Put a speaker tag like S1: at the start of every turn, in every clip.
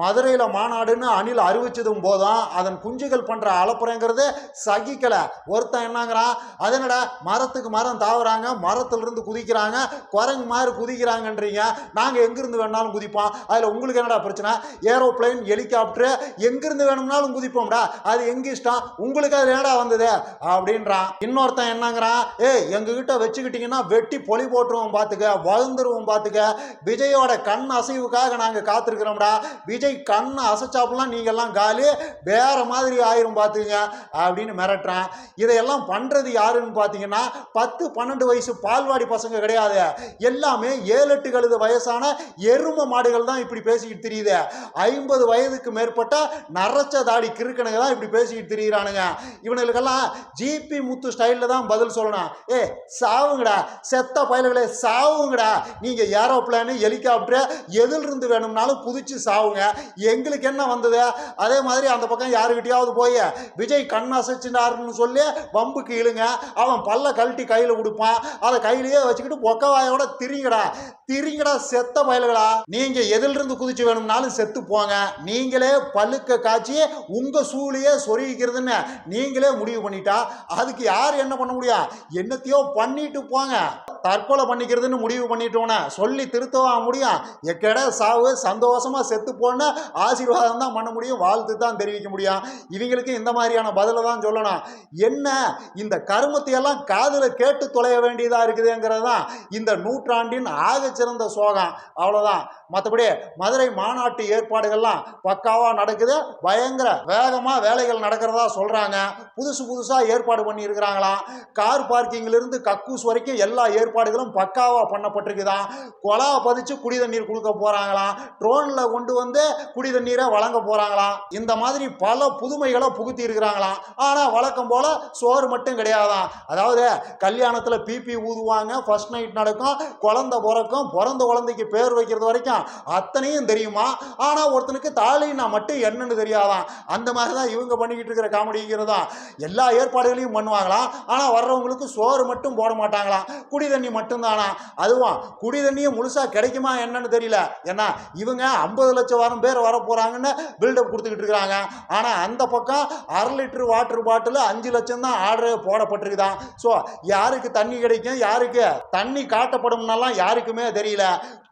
S1: மதுரையில் மாநாடுன்னு அணில் அறிவிச்சதும் போதும் அதன் குஞ்சுகள் பண்ணுற அலப்புறங்கிறது சகிக்கலை. ஒருத்தன் என்னங்கிறான்? அதனடா மரத்துக்கு மரம் தாவுறாங்க மரத்துலேருந்து குதிக்கிறாங்க குரங்கு மாதிரி குதிக்கிறாங்கன்றீங்க. நாங்கள் எங்கேருந்து வேணாலும் குதிப்போம். அதில் உங்களுக்கு என்னடா பிரச்சனை? ஏரோப்ளேன் ஹெலிகாப்டரு எங்கேருந்து வேணும்னாலும் குதிப்போம்டா. அது எங்கே இஷ்டம்? உங்களுக்கு அது என்னடா வந்தது? அப்படின்றான். இன்னொருத்தன் என்னங்கிறான்? ஏய் எங்ககிட்ட வச்சுக்கிட்டீங்கன்னா வெட்டி பொலி போட்டுருவோம் பார்த்துக்க வளர்ந்துருவோம் பார்த்துக்க விஜயோட கண் அசைவுக்காக நாங்கள் காத்திருக்கிறோம்டா. விஜய் கண்ணை அசைச்சாப்புலாம் நீங்கள்லாம் காலி வேற மாதிரி ஆயிரும் பார்த்துங்க அப்படின்னு மிரட்டுறான். இதையெல்லாம் பண்ணுறது யாருன்னு பார்த்தீங்கன்னா பத்து பன்னெண்டு வயசு பால்வாடி பசங்க கிடையாது. எல்லாமே ஏழு எட்டு கழுது வயசான எரும மாடுகள் தான் இப்படி பேசிக்கிட்டு தெரியுது. ஐம்பது வயதுக்கு மேற்பட்ட நரச்ச தாடி கிறுக்கனுங்க தான் இப்படி பேசிக்கிட்டு தெரியுறானுங்க. இவனுங்களுக்கெல்லாம் ஜிபி முத்து ஸ்டைலில் தான் பதில் சொல்லணும். ஏ சாவுங்கடா. செத்த பயல்களே சாவுங்கடா. நீங்கள் ஏரோப்ளேனு ஹெலிகாப்டரு எதிலிருந்து வேணும்னாலும் புதிச்சு சாவுங்க. எங்களுக்கு என்ன வந்தது? அதே மாதிரி அந்த பக்கம் யாருக்கிட்டையாவது போய் விஜய் கண் அசைச்சினாருன்னு சொல்லி வம்புக்கு இழுங்க. அவன் பல்ல கழட்டி கையில் கொடுப்பான் அதை கையிலேயே வச்சுக்கிட்டு பொக்கவாயோட திரிங்கடா. திரிங்கடா செத்த பயல்களா? நீங்க எதிலிருந்து குதிச்சு வேணும்னாலும் செத்து போங்க. நீங்களே பல்லுக்க காய்ச்சி உங்க சூழியே சொருகிக்கிறதுன்னு நீங்களே முடிவு பண்ணிட்டா. அதுக்கு யார் என்ன பண்ண முடியும்? என்னத்தையோ பண்ணிட்டு போங்க. தற்கொலை பண்ணிக்கிறதுன்னு முடிவு பண்ணிட்டோன்னே சொல்லி திருத்தவா முடியும் எக்கட சாவு சந்தோஷமா செத்து போன ஆசீர்வாதம் தான் பண்ண முடியும் வாழ்த்து தான் தெரிவிக்க முடியும் இவங்களுக்கு இந்த மாதிரியான பதிலை தான் சொல்லணும். என்ன இந்த கருமத்தையெல்லாம் காதில் கேட்டு தொலைய வேண்டியதா இருக்குதுங்கிறது தான் இந்த நூற்றாண்டின் ஆகச்சிறந்த சோகம். அவ்வளோதான் மற்றபடி மதுரை மாநாட்டு ஏற்பாடுகள்லாம் பக்காவாக நடக்குது. பயங்கர வேகமாக வேலைகள் நடக்கிறதா சொல்கிறாங்க புதுசு புதுசாக ஏற்பாடு பண்ணியிருக்கிறாங்களாம். கார் பார்க்கிங்லேருந்து கக்கூஸ் வரைக்கும் எல்லா ஏற்பாடு ஏற்பாடுகளும் பக்காவாக பண்ணப்பட்டிருக்குதான் குழா பதிச்சு குடி தண்ணீர் கொடுக்க போகிறாங்களாம் ட்ரோனில் கொண்டு வந்து குடி தண்ணீரை வழங்க போகிறாங்களாம் இந்த மாதிரி பல புதுமைகளை புகுத்தி இருக்கிறாங்களாம் ஆனால் வழக்கம் போல் சோறு மட்டும் கிடையாதான் அதாவது கல்யாணத்தில் பிபி ஊதுவாங்க ஃபர்ஸ்ட் நைட் நடக்கும் குழந்தை பிறக்கும் பிறந்த குழந்தைக்கு பேர் வைக்கிறது வரைக்கும் அத்தனையும் தெரியுமா? ஆனால் ஒருத்தனுக்கு தாலினா மட்டும் என்னன்னு தெரியாதாம் அந்த மாதிரி தான் இவங்க பண்ணிக்கிட்டு இருக்கிற காமெடிங்கிறதா எல்லா ஏற்பாடுகளையும் பண்ணுவாங்களாம் ஆனால் வர்றவங்களுக்கு சோறு மட்டும் போட மாட்டாங்களாம் குடி தண்ணி தண்ணி மட்டும்தானா? அதுவும் குடி தண்ணியும் முழுசாக கிடைக்குமா என்னன்னு தெரியல. ஏன்னா இவங்க ஐம்பது லட்சம் வாரம் பேர் வர போகிறாங்கன்னு பில்டப் கொடுத்துக்கிட்டு இருக்கிறாங்க. ஆனால் அந்த பக்கம் அரை லிட்டர் வாட்டர் பாட்டில் அஞ்சு லட்சம் தான் ஆர்டர் போடப்பட்டிருக்குதான் ஸோ யாருக்கு தண்ணி கிடைக்கும் யாருக்கு தண்ணி காட்டப்படும்னாலாம் யாருக்குமே தெரியல.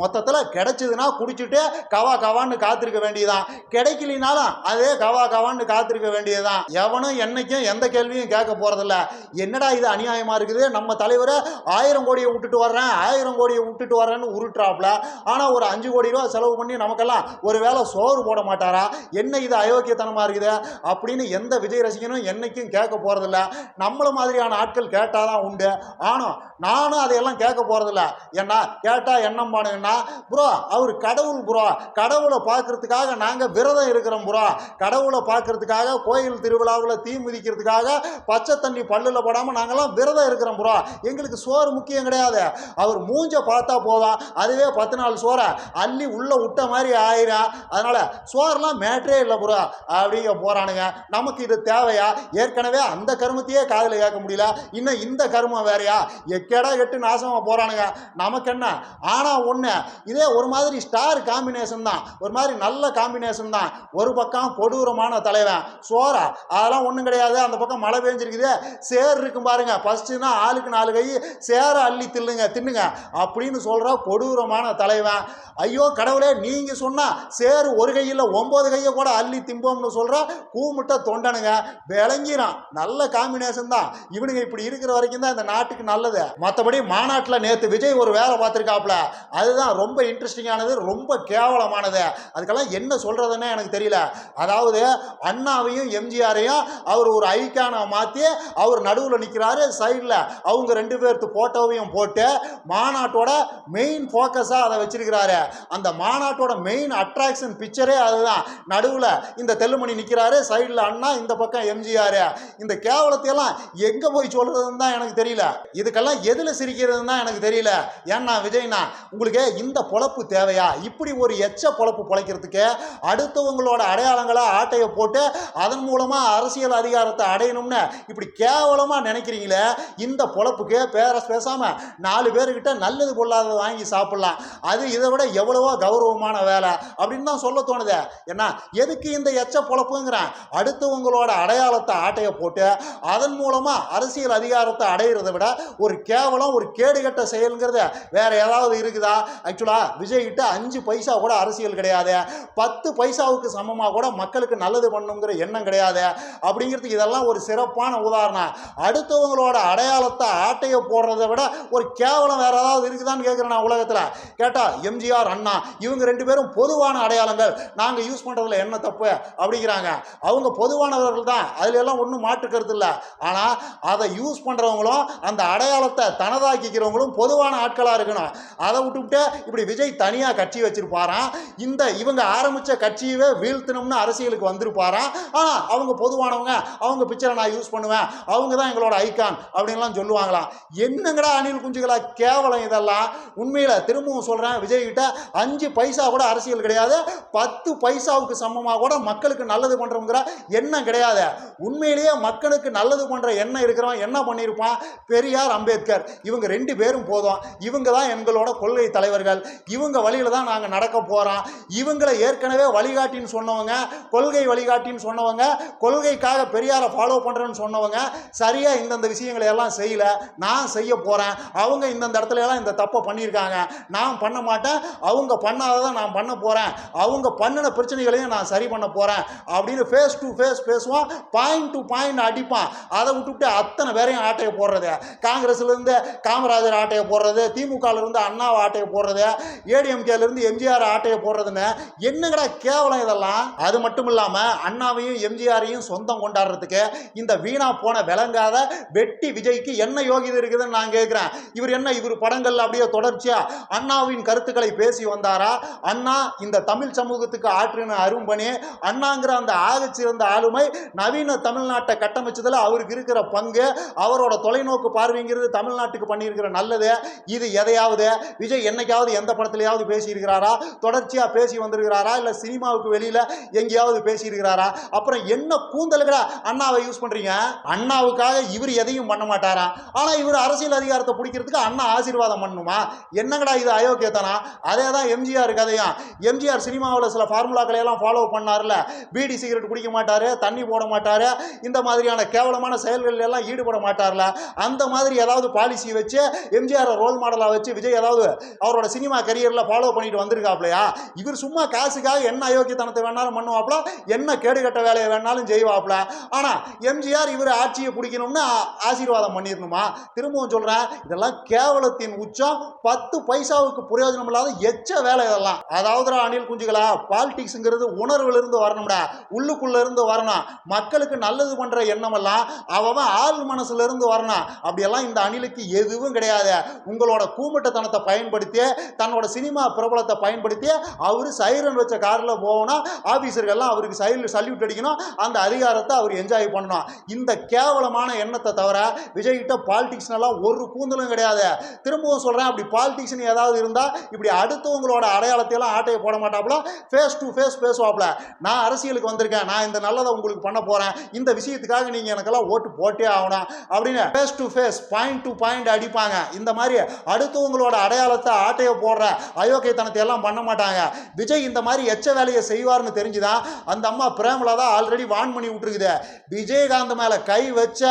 S1: மொத்தத்தில் கிடைச்சதுன்னா குடிச்சிட்டு கவா கவான்னு காத்திருக்க வேண்டியதான் கிடைக்கலினாலும் அதே கவா கவான்னு காத்திருக்க வேண்டியதுதான். எவனும் என்னைக்கும் எந்த கேள்வியும் கேட்க போகிறதில்ல என்னடா இது அநியாயமாக இருக்குது? நம்ம தலைவரை ஆயிரம் கோடியை விட்டுட்டு வர்றேன் ஆயிரம் கோடியை விட்டுட்டு வர்றேன்னு உருட்டுறாப்புல. ஆனால் ஒரு அஞ்சு கோடி ரூபா செலவு பண்ணி நமக்கெல்லாம் ஒரு வேளை சோறு போட மாட்டாரா? என்ன இது அயோக்கியத்தனமாக இருக்குது? அப்படின்னு எந்த விஜய் ரசிகனும் என்றைக்கும் கேட்க போறதில்ல. நம்மள மாதிரியான ஆட்கள் கேட்டால் தான் உண்டு. ஆனால் நானும் அதையெல்லாம் கேட்க போறதில்ல. ஏன்னா கேட்டால் என்ன பானுங்கன்னா ப்ரோ அவர் கடவுள் ப்ரோ. கடவுளை பார்க்கறதுக்காக நாங்கள் விரதம் இருக்கிறோம் ப்ரோ. கடவுளை பார்க்கறதுக்காக கோயில் திருவிழாவில் தீ மிதிக்கிறதுக்காக பச்சை தண்ணி பல்லில் படாமல் நாங்கள்லாம் விரதம் இருக்கிறோம் ப்ரோ. எங்களுக்கு சோறு முக்கியம் கிடையாது. அவர் மூஞ்ச பார்த்தா போதும். அதுவே பத்து நாள் சோறை அள்ளி உள்ளே விட்ட மாதிரி ஆயிரும். அதனால் சோறெலாம் மேட்ரே இல்லை புறா அப்படிங்க போகிறானுங்க நமக்கு இது தேவையா? ஏற்கனவே அந்த கருமத்தையே காதில் கேட்க முடியல. இன்னும் இந்த கருமம் வேறையா? எக்கேடா எட்டு நாசமாக போகிறானுங்க நமக்கு என்ன? ஆனால் ஒன்று இதே ஒரு மாதிரி ஸ்டார் காம்பினேஷன் தான். ஒரு மாதிரி நல்ல காம்பினேஷன் தான். ஒரு பக்கம் கொடூரமான தலைவன் சோறா. அதெல்லாம் ஒன்றும் கிடையாது. அந்த பக்கம் மழை பெஞ்சிருக்குது. சேர் இருக்கும் பாருங்க. ஃபஸ்ட்டுனா ஆளுக்கு நாலு கை சேர அள்ளி தில்லுங்க தின்னுங்க அப்படின்னு சொல்கிற கொடூரமான தலைவன். ஐயோ கடவுளே நீங்கள் சொன்னால் சேரு ஒரு கையில் ஒம்பது கையை கூட அள்ளி திம்போம்னு சொல்கிற கூமுட்ட தொண்டனுங்க. விளங்கிறான். நல்ல காம்பினேஷன் தான். இவனுங்க இப்படி இருக்கிற வரைக்கும் தான் இந்த நாட்டுக்கு நல்லது. மற்றபடி மாநாட்டில் நேற்று விஜய் ஒரு வேலை பார்த்துருக்காப்புல. அதுதான் ரொம்ப இன்ட்ரெஸ்டிங்கானது ரொம்ப கேவலமானது. அதுக்கெல்லாம் என்ன சொல்கிறதுன்னு எனக்கு தெரியல. அதாவது அண்ணாவையும் எம்ஜிஆரையும் அவர் ஒரு ஐக்கானை மாற்றி அவர் நடுவில் நிற்கிறாரு சைடில் அவங்க ரெண்டு பேர்த்து ஃபோட்டோவையும் போட்டு மாநாட்டோட மெயின் ஃபோக்கஸாக அதை வச்சிருக்கிறாரு. அந்த மாநாட்டோட மெயின் அட்ராக்ஷன் பிக்சரே அதுதான். நடுவில் இந்த தெல்லுமணி நிற்கிறாரு சைடில் அண்ணா இந்த பக்கம் எம்ஜிஆர். இந்த கேவலத்தையெல்லாம் எங்கே போய் சொல்கிறதுன்னு தான் எனக்கு தெரியல. இதுக்கெல்லாம் எதில் சிரிக்கிறதுன்னு தான் எனக்கு தெரியல. ஏன்னா விஜய்னா உங்களுக்கு இந்த பொழப்பு தேவையா? இப்படி ஒரு எச்ச பொழப்பு பொழைக்கிறதுக்கு அடுத்தவங்களோட அடையாளங்களை ஆட்டையை போட்டு அதன் மூலமாக அரசியல் அதிகாரத்தை அடையணும்னு இப்படி கேவலமாக நினைக்கிறீங்களே இந்த பொழப்புக்கு பேர பேசாமல் நாலு பேர்கிட்ட நல்லது பொல்லாததை வாங்கி சாப்பிட்லாம். அது இதை விட எவ்வளவோ கௌரவமான வேலை அப்படின்னு தான் சொல்ல தோணுது. என்ன எதுக்கு இந்த எச்ச பொழப்புங்கிறேன்? அடுத்தவங்களோட அடையாளத்தை ஆட்டைய போட்டு அதன் மூலமா அரசியல் அதிகாரத்தை அடையிறதை விட ஒரு கேவலம் ஒரு கேடுகட்ட செயல்ங்கிறது வேற ஏதாவது இருக்குதா? ஆக்சுவலா விஜய் கிட்ட அஞ்சு பைசா கூட அரசியல் கிடையாது. பத்து பைசாவுக்கு சமமாக கூட மக்களுக்கு நல்லது பண்ணுங்கிற எண்ணம் கிடையாது. அப்படிங்கிறதுக்கு இதெல்லாம் ஒரு சிறப்பான உதாரணம். அடுத்தவங்களோட அடையாளத்தை ஆட்டையை போடுறதை விட ஒரு கேவலம் வேற ஏதாவது இருக்குதான்னு கேட்குறேன் நான் உலகத்தில். கேட்டால் எம்ஜிஆர் அண்ணா இவங்க ரெண்டு பேரும் பொதுவான அடையாளங்கள். நாங்கள் யூஸ் பண்ணுறதுல என்ன தப்பு அப்படிங்கிறாங்க. அவங்க பொதுவானவர்கள் தான். அதுல எல்லாம் ஒன்றும் மாற்றுக்கிறது இல்லை. ஆனால் அதை யூஸ் பண்ணுறவங்களும் அந்த அடையாளத்தை தனதாக்கிக்கிறவங்களும் பொதுவான ஆட்களாக இருக்கணும். அதை விட்டுவிட்டு இப்படி விஜய் தனியாக கட்சி வச்சிருப்பாராம். இந்த இவங்க ஆரம்பித்த கட்சியவே வீழ்த்தணும்னு அரசியலுக்கு வந்திருப்பாராம். ஆனால் அவங்க பொதுவானவங்க அவங்க பிக்சரை நான் யூஸ் பண்ணுவேன். அவங்க தான் எங்களோட ஐக்கான் அப்படின்லாம் சொல்லுவாங்களாம். என்னங்கடா அணில் குஞ்சுகளா கேவலம் இதெல்லாம். உண்மையில் திரும்பவும் சொல்கிறேன் விஜய் கிட்ட அஞ்சு பைசா கூட அரசியல் கிடையாது பத்து பைசாவுக்கு சமமாக கூட மக்களுக்கு நல்லது பண்ணுறோங்கிற எண்ணம் கிடையாது. உண்மையிலேயே மக்களுக்கு நல்லது பண்ணுற எண்ணம் இருக்கிறவன் என்ன பண்ணியிருப்பான் பெரியார் அம்பேத்கர். இவங்க ரெண்டு பேரும் போதும். இவங்க தான் எங்களோட கொள்கை தலைவர்கள். இவங்க வழியில தான் நாங்கள் நடக்க போகிறோம் இவங்களை ஏற்கனவே வழிகாட்டின்னு சொன்னவங்க கொள்கை வழிகாட்டின்னு சொன்னவங்க கொள்கைக்காக பெரியாரை ஃபாலோ பண்ணுறேன்னு சொன்னவங்க சரியாக இந்தந்த விஷயங்களை எல்லாம் செய்யல. நான் செய்ய போகிறேன் அவங்க இந்தந்த இடத்துல எல்லாம் இந்த தப்பை பண்ணியிருக்காங்க. நான் பண்ண மாட்டேன். அவங்க பண்ணாததான் நான் பண்ண போகிறேன் அவங்க பண்ணின பிரச்சனைகளையும் நான் சரி பண்ண போகிறேன் அப்படின்னு ஃபேஸ் டு ஃபேஸ் பேசுவான். பாயிண்ட் டு பாயிண்ட் அடிப்பான். அதை விட்டுவிட்டு அத்தனை பேரையும் ஆட்டையை போடுறது. காங்கிரஸ்லேருந்து காமராஜர் ஆட்டையை போடுறது. திமுகலேருந்து அண்ணாவை ஆட்டையை போடுறது. ஏடிஎம்கேலேருந்து எம்ஜிஆர் ஆட்டையை போடுறதுன்னு என்னங்கடா கேவலம் இதெல்லாம்? அது மட்டும் இல்லாமல் அண்ணாவையும் எம்ஜிஆரையும் சொந்தம் கொண்டாடுறதுக்கு இந்த வீணா போன விளங்காத வெட்டி விஜய்க்கு என்ன யோகிதை இருக்குதுன்னு நான் கேட்குறேன் இவர் என்ன இவர் படங்கள்ல அப்படியே தொடர்ச்சியா அண்ணாவின் கருத்துக்களை பேசி வந்தாரா? அண்ணா இந்த தமிழ் சமூகத்துக்கு ஆற்றின அரும்பணி அண்ணாங்கிற அந்த ஆகச்சிறந்த ஆளுமை நவீன தமிழ்நாட்டை கட்டமைச்சதுல அவருக்கு இருக்கிற பங்கு அவரோட தொலைநோக்கு பார்வைங்கிறது தமிழ்நாட்டுக்கு பண்ணியிருக்கிற நல்லது. இது எதையாவது விஜய் என்னைக்காவது எந்த படத்துலையாவது பேசியிருக்கிறாரா? தொடர்ச்சியா பேசி வந்திருக்கிறாரா? இல்ல சினிமாவுக்கு வெளியில எங்கேயாவது பேசியிருக்கிறாரா? அப்புறம் என்ன கூந்தலுக்கடா அண்ணாவை யூஸ் பண்றீங்க? அண்ணாவுக்காக இவர் எதையும் பண்ண மாட்டாரா? ஆனா இவர் அரசியல் அதிகாரத்தை பிடிக்கிறதுக்கு அண்ணா ஆசீர்வாதம் பண்ணணுமா என்னங்கடா இது அயோக்கியத்தனா அதே தான் எம்ஜிஆர் கதையும். எம்ஜிஆர் சினிமாவில் சில ஃபார்முலாக்களை எல்லாம் ஃபாலோ பண்ணார்ல. பீடி சிகரெட் குடிக்க மாட்டார் தண்ணி போட மாட்டார் இந்த மாதிரியான கேவலமான செயல்கள் எல்லாம் ஈடுபட மாட்டார்ல. அந்த மாதிரி ஏதாவது பாலிசி வச்சு எம்ஜிஆர் ரோல் மாடலாக வச்சு விஜய் ஏதாவது அவரோட சினிமா கரியரில் ஃபாலோ பண்ணிட்டு வந்திருக்காப்லையா? இவர் சும்மா காசுக்காக என்ன அயோக்கியத்தனத்தை வேணாலும் பண்ணுவாப்ல என்ன கேடுகட்ட வேலையை வேணாலும் செய்வாப்ல. ஆனால் எம்ஜிஆர் இவர் ஆட்சியை பிடிக்கணும்னு ஆசீர்வாதம் பண்ணிடணுமா திரும்பவும் சொல்கிறேன் இதெல்லாம் கேவலத்தின் உச்சம். பத்து பைசாவுக்கு பிரயோஜனம் இல்லாத எச்ச வேலை இதெல்லாம். அதாவது அணில் குஞ்சுகளா பாலிடிக்ஸுங்கிறது உணர்வுல இருந்து வரணும்டா. உள்ளுக்குள்ள இருந்து வரணும். மக்களுக்கு நல்லது பண்ற எண்ணமெல்லாம் அவன் ஆள் மனசுல இருந்து வரணும். அப்படியெல்லாம் இந்த அணிலுக்கு எதுவும் கிடையாது. உங்களோட கூமுட்டத்தனத்தை பயன்படுத்தி தன்னோட சினிமா பிரபலத்தை பயன்படுத்தி அவரு சைரன் வச்ச கார்ல போகணும் ஆபீசர்கள்லாம் அவருக்கு சைல் சல்யூட் அடிக்கணும். அந்த அதிகாரத்தை அவர் என்ஜாய் பண்ணணும். இந்த கேவலமான எண்ணத்தை தவிர விஜய்கிட்ட பாலிடிக்ஸ்னெல்லாம் எல்லாம் ஒரு கூந்தலும் கிடையாது. திரும்பவும் சொல்றேன் அப்படி பாலிடிக்ஸ்னு ஏதாவது இருந்தா இப்படி அடுத்தவங்களோட அடையாளத்தை எல்லாம் ஆட்டையை போட மாட்டாப்புல. ஃபேஸ் டு ஃபேஸ் பேசுவாப்புல. நான் அரசியலுக்கு வந்திருக்கேன். நான் இந்த நல்லதை உங்களுக்கு பண்ண போறேன். இந்த விஷயத்துக்காக நீங்க எனக்கெல்லாம் ஓட்டு போட்டே ஆகணும். அப்படின்னு face to face point to point அடிப்பாங்க. இந்த மாதிரி அடுத்தவங்களோட அடையாளத்தை ஆட்டையை போடுற அயோக்கியத்தனத்தை எல்லாம் பண்ண மாட்டாங்க. விஜய் இந்த மாதிரி எச்ச வேலையை செய்வார்னு தெரிஞ்சுதான் அந்த அம்மா பிரேமலா தான் ஆல்ரெடி வான் பண்ணி விட்டுருக்குது. விஜயகாந்த் மேல கை வச்ச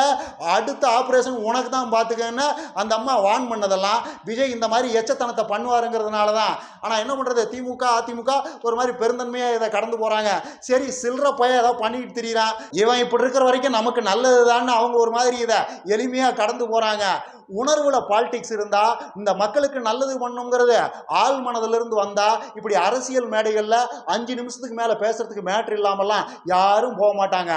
S1: அடுத்த ஆபரேஷன் உனக்கு தான் பார்த்துக்கன்னு அந்த அம்மா வான் பண்ணதெல்லாம் விஜய் இந்த மாதிரி எச்சத்தனத்தை பண்ணுவாருங்கிறதுனால தான் ஆனால் என்ன பண்ணுறது திமுக அதிமுக ஒரு மாதிரி பெருந்தன்மையாக இதை கடந்து போகிறாங்க சரி சில்லற பையன் ஏதோ பண்ணிட்டு தெரியுறான். இவன் இப்படி இருக்கிற வரைக்கும் நமக்கு நல்லதுதான்னு அவங்க ஒரு மாதிரி இதை எளிமையாக கடந்து போகிறாங்க உணர்வுல பாலிடிக்ஸ் இருந்தா இந்த மக்களுக்கு நல்லது பண்ணுங்கிறது ஆள் மனதிலிருந்து வந்தா இப்படி அரசியல் மேடைகளில் அஞ்சு நிமிஷத்துக்கு மேலே பேசுறதுக்கு மேட்ரு இல்லாமலாம் யாரும் போக மாட்டாங்க.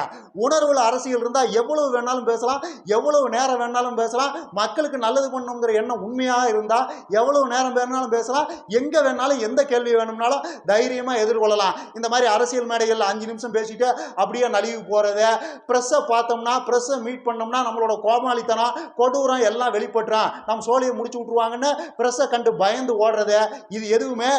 S1: உணர்வுல அரசியல் இருந்தா எவ்வளவு வேணாலும் பேசலாம் எவ்வளவு நேரம் வேணாலும் பேசலாம் மக்களுக்கு நல்ல நல்லது பண்ணுங்கிற எண்ணம் உண்மையாக இருந்தால் எவ்வளவு நேரம் வேணாலும் பேசலாம். எங்கே வேணாலும் எந்த கேள்வி வேணும்னாலும் தைரியமாக எதிர்கொள்ளலாம். இந்த மாதிரி அரசியல் மேடைகளில் அஞ்சு நிமிஷம் பேசிட்டு அப்படியே நழுவி போகிறத ப்ரெஸ்ஸை பார்த்தோம்னா ப்ரெஸ்ஸை மீட் பண்ணோம்னா நம்மளோட கோமாளித்தனம் கொடூரம் எல்லாம் வெளிப்பட்டுறான் நம்ம சோழியை முடிச்சு விட்ருவாங்கன்னு ப்ரெஸ்ஸை கண்டு பயந்து ஓடுறது. இது எதுவுமே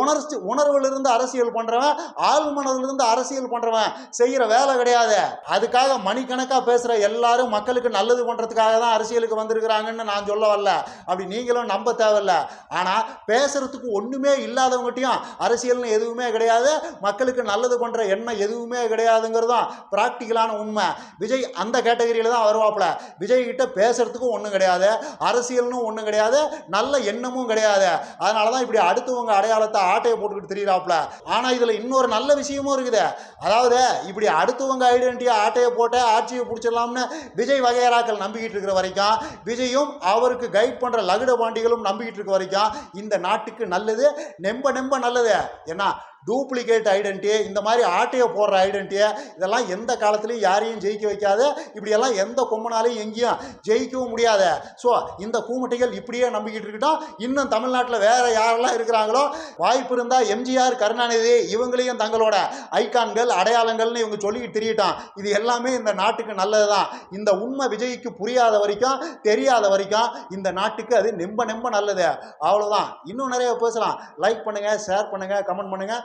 S1: உணர்ச்சி உணர்விலிருந்து அரசியல் பண்ணுறவன் ஆள் மனதிலிருந்து அரசியல் பண்ணுறவன் செய்கிற வேலை கிடையாது. அதுக்காக மணிக்கணக்காக பேசுகிற எல்லாரும் மக்களுக்கு நல்லது பண்ணுறதுக்காக தான் அரசியலுக்கு வந்திருக்கிறாங்கன்னு நான் சொல்ல வரல அப்படி நீங்களும் நம்ப தேவையில்ல. ஆனால் பேசுறதுக்கு ஒன்றுமே இல்லாதவங்ககிட்டயும் அரசியல்னு எதுவுமே கிடையாது. மக்களுக்கு நல்லது பண்ணுற எண்ணம் எதுவுமே கிடையாதுங்கிறது தான் ப்ராக்டிக்கலான உண்மை. விஜய் அந்த கேட்டகரியில் தான் வருவாப்புல. விஜய் கிட்ட பேசுறதுக்கும் ஒன்றும் கிடையாது. அரசியல்னு ஒன்றும் கிடையாது. நல்ல எண்ணமும் கிடையாது. அதனால தான் இப்படி அடுத்தவங்க அடையாளத்தை ஆட்டையை போட்டுக்கிட்டு தெரியிறாப்புல. ஆனால் இதில் இன்னொரு நல்ல விஷயமும் இருக்குது. அதாவது இப்படி அடுத்தவங்க ஐடென்டிட்டியை ஆட்டையை போட்டு ஆட்சியை பிடிச்சிடலாம்னு விஜய் வகையராக்கள் நம்பிக்கிட்டு இருக்கிற வரைக்கும் விஜயும் அவருக்கு கைட் பண்ணுற லகுட பாண்டிகளும் நம்பிக்கிட்டு இருக்க வரைக்கும் இந்த நாட்டுக்கு நல்லது நெம்ப நெம்ப நல்லது. ஏன்னா டூப்ளிகேட் ஐடென்டிட்டி இந்த மாதிரி ஆட்டையை போடுற ஐடென்டிட்டியை இதெல்லாம் எந்த காலத்துலையும் யாரையும் ஜெயிக்க வைக்காது இப்படியெல்லாம் எந்த கொம்பனாலையும் எங்கேயும் ஜெயிக்கவும் முடியாத. ஸோ இந்த கூமுட்டைகள் இப்படியே நம்பிக்கிட்டு இருக்கட்டும். இன்னும் தமிழ்நாட்டில் வேறு யாரெல்லாம் இருக்கிறாங்களோ வாய்ப்பு இருந்தால் எம்ஜிஆர் கருணாநிதி இவங்களையும் தங்களோட ஐகான்கள் அடையாளங்கள்னு இவங்க சொல்லிக்கிட்டு தெரியட்டான். இது எல்லாமே இந்த நாட்டுக்கு நல்லது தான் இந்த உண்மை விஜய்க்கு புரியாத வரைக்கும் தெரியாத வரைக்கும் இந்த நாட்டுக்கு அது நெம்ப நெம்ப நல்லது. அவ்வளோதான் இன்னும் நிறைய பேசலாம். லைக் பண்ணுங்கள் ஷேர் பண்ணுங்கள் கமெண்ட் பண்ணுங்கள்